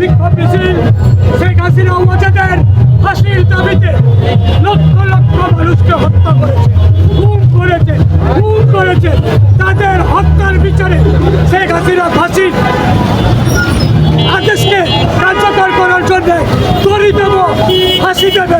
বিক্ষোভ মিছিল শেখ হাসিনা উপজাতের ফাঁসির দাবিতে লক্ষ লক্ষ মানুষকে হত্যা করেছে, খুন করেছে খুন করেছে। তাদের হত্যার বিচারে শেখ হাসিনা ফাঁসির আদেশকে কার্যকর করার জন্য তরি দেব ফাঁসি দেবে।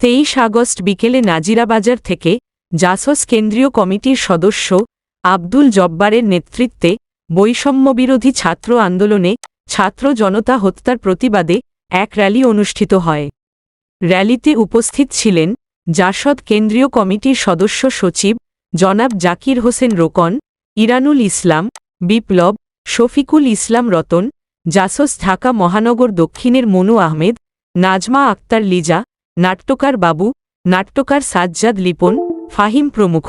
তেইশ আগস্ট বিকেলে নাজিরাবাজার থেকে জাসস কেন্দ্রীয় কমিটির সদস্য আব্দুল জব্বারের নেতৃত্বে বৈষম্যবিরোধী ছাত্র আন্দোলনে ছাত্র জনতা হত্যার প্রতিবাদে এক র্যালি অনুষ্ঠিত হয়। র্যালিতে উপস্থিত ছিলেন জাসদ কেন্দ্রীয় কমিটির সদস্য সচিব জনাব জাকির হোসেন রোকন, ইরানুল ইসলাম, বিপ্লব, শফিকুল ইসলাম রতন, জাসস ঢাকা মহানগর দক্ষিণের মনু আহমেদ, নাজমা আক্তার লিজা, নাট্যকার বাবু, নাট্যকার সাজ্জাদ লিপন, ফাহিম প্রমুখ।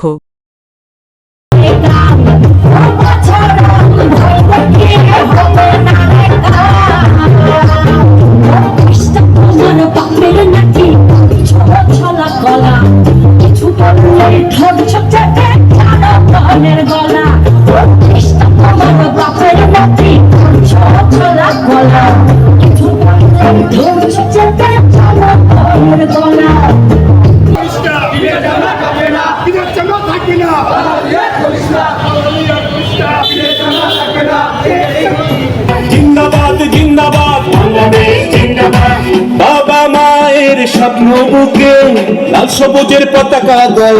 জিন্দাবাদ জিন্দাবাদ বাবা মায়ের স্বপ্ন বুকে লাল সবুজের পতাকা দল।